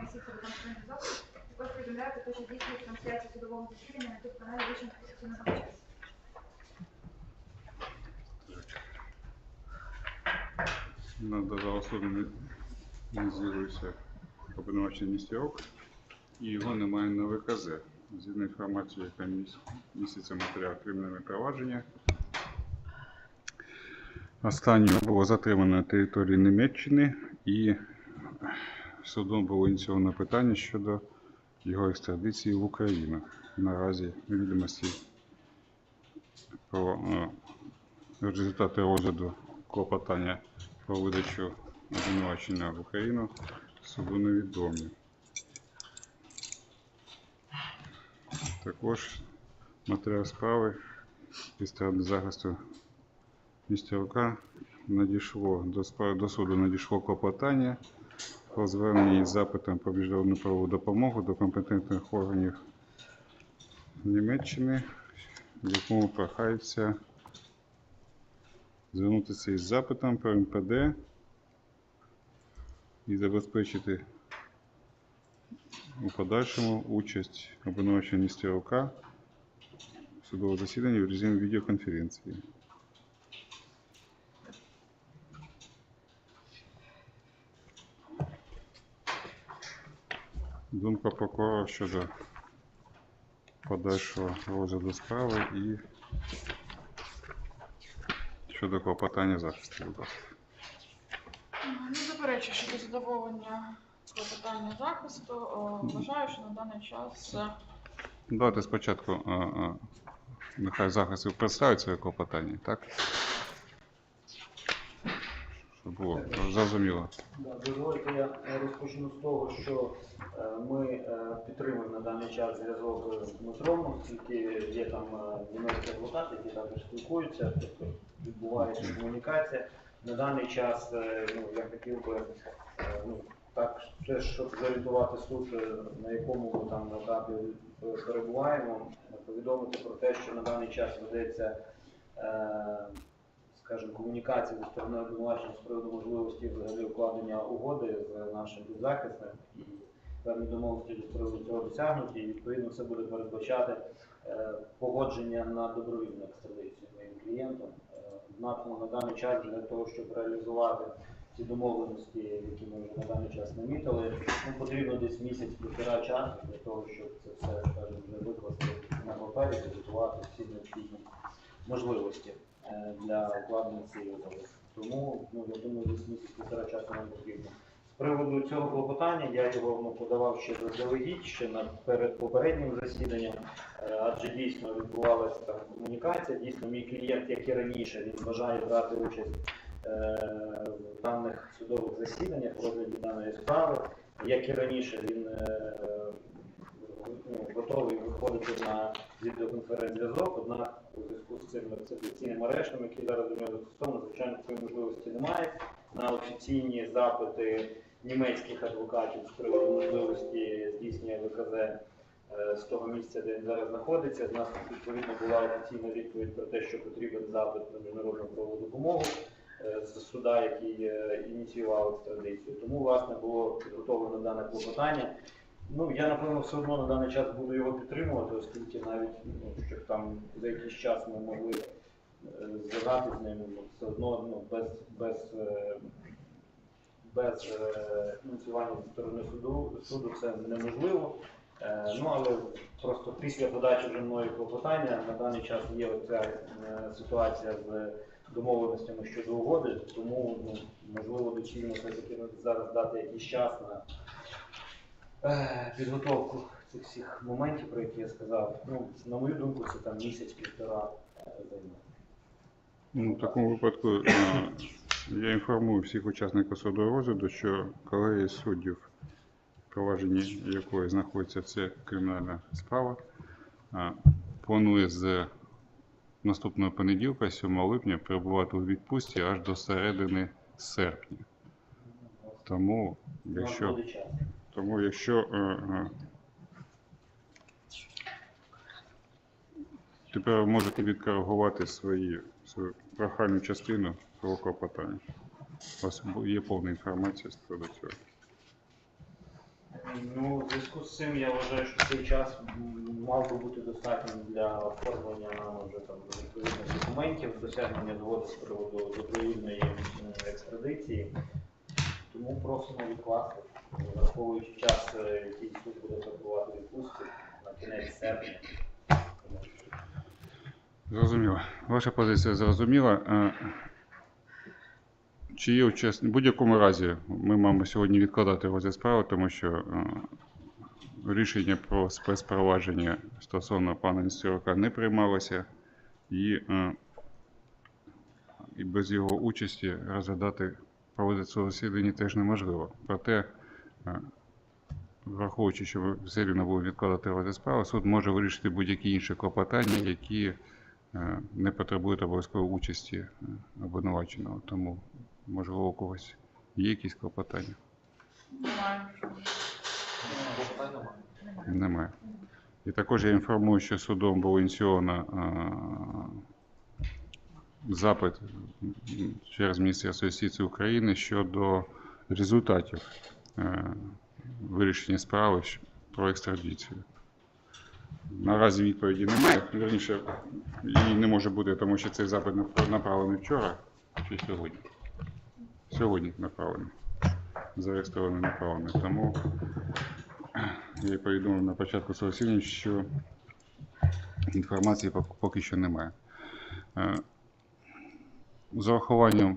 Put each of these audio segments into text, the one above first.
засідання всіх судових зв'язок. Також повідомляю те, що здійснюється трансляція судового засідання на youtube каналі Вищого конституційного час. Надо особливо ініціюється обвинувачений Ністерок, і його немає на ВКЗ. Згідно інформації, яка міс- міститься в матеріалах провадження. Останнього було затримано на території Німеччини і судом було ініційовано питання щодо його екстрадиції в Україну. Наразі відомості про е, результати розгляду клопотання про видачу обвинувачення в Україну суду невідомі. Також матеріал справи зі сторони захисту містерка надійшло до суду надійшло клопотання про звернення із запитом про міжнародну правову допомогу до компетентних органів Німеччини, в якому прохається звернутися із запитом про МПД і забезпечити у подальшому участь обвинувачення Ністерука в судовому засіданні в режимі відеоконференції. Думка прокурора щодо подальшого розгляду справи і щодо клопотання захисту. Не заперечую щодо задоволення клопотання захисту. О, Вважаю, що на даний час е, Давайте спочатку а, а, нехай захист представить своє клопотання, так? Було зрозуміло. Дозвольте, я розпочну з того, що е, ми е, підтримуємо на даний час зв'язок з Дмитром, оскільки є там е, німецькі адвокати, які також спілкуються, тобто відбувається комунікація. На даний час ну, я хотів би ну, так, ще, щоб зорієнтувати суд, на якому ми там етапі е, перебуваємо, повідомити про те, що на даний час ведеться. Е, скажімо, комунікації зі сторони обвинувачення з приводу можливості взагалі укладення угоди з нашим підзахисним і певні домовленості з приводу цього досягнуті, і відповідно це буде передбачати е, погодження на добровільну екстрадицію моїм клієнтом. Е, Однак ну, на даний час для того, щоб реалізувати ці домовленості, які ми вже на даний час намітили, ну, потрібно десь місяць-півтора часу для того, щоб це все скажімо, вже викласти на папері, підготувати всі необхідні можливості е, для укладення цієї угоди. Тому ну, я думаю, десь місяць півтора часу нам потрібно. З приводу цього клопотання я його ну, подавав ще заздалегідь, ще на перед попереднім засіданням, е, адже дійсно відбувалася там комунікація. Дійсно, мій клієнт, як і раніше, він бажає брати участь е, в даних судових засіданнях, в розгляді даної справи. Як і раніше, він е, готовий виходити на відеоконференц-зв'язок, однак у зв'язку з цим рецепційним арештом, який зараз до нього застосовано, звичайно, такої можливості немає. На офіційні запити німецьких адвокатів з приводу можливості здійснення ВКЗ е, з того місця, де він зараз знаходиться. З нас відповідно була офіційна відповідь про те, що потрібен запит на міжнародну правову допомогу е, з суда, який е, ініціював екстрадицію. Тому, власне, було підготовлено дане клопотання. Ну, я напевно все одно на даний час буду його підтримувати, оскільки навіть ну, щоб там за якийсь час ми могли е, зв'язати з ним, ну, все одно ну, без, без, е, без е, ініціювання зі сторони суду, суду це неможливо. Ну, але просто після подачі вже мною клопотання на даний час є оця ситуація з домовленостями щодо угоди, тому ну, можливо доцільно все-таки зараз дати якийсь час на підготовку цих всіх моментів, про які я сказав. Ну, на мою думку, це там місяць-півтора е, займе. Ну, в такому випадку е, я інформую всіх учасників судового розгляду, що колегія суддів, в провадженні якої знаходиться ця кримінальна справа, е, планує з наступного понеділка, 7 липня, перебувати у відпустці аж до середини серпня. Тому, якщо. Тому якщо е, е, тепер ви можете відкоригувати свої, свою прохальну частину свого клопотання. У вас є повна інформація приводу цього. Ну, в зв'язку з цим я вважаю, що цей час мав би бути достатнім для оформлення нам вже там відповідних документів, досягнення згоди з приводу добровільної екстрадиції. Тому просимо відкласти, враховуючи час, е, який суд буде перебувати у відпустці на кінець серпня. Зрозуміло. Ваша позиція зрозуміла. Е, Чи є учасник? В будь-якому разі ми маємо сьогодні відкладати розгляд справи, тому що е, рішення про спецпровадження стосовно пана Нестерука не приймалося і, і без його участі розглядати проводити засідання теж неможливо. Проте, враховуючи, що все рівно будемо відкладати розгляд справи, суд може вирішити будь-які інші клопотання, які е, не потребують обов'язкової участі е, обвинуваченого. Тому, можливо, у когось є якісь клопотання? Немає. Немає. І також я інформую, що судом було ініційовано е, запит через Міністерство юстиції України щодо результатів вирішення справи про екстрадицію. Наразі відповіді немає. Вірніше, її не може бути, тому що цей запит направлений вчора чи сьогодні. Сьогодні направлений. Зареєстрований направлений. Тому я повідомив на початку свого засідання, що інформації поки що немає. Е, З урахуванням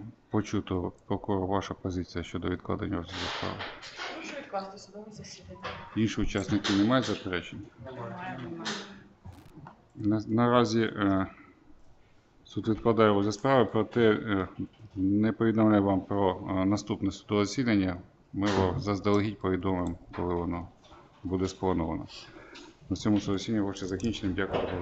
прокурор, ваша позиція щодо відкладення розгляду справи. Прошу відкласти судове засідання. Інші учасники не мають заперечень. Немає. На, наразі е, суд відкладає розгляд справи, проте е, не повідомляє вам про е, наступне судове засідання. Ми вам заздалегідь повідомимо, коли воно буде сплановано. На цьому судове засідання ваше закінчення. Дякую за.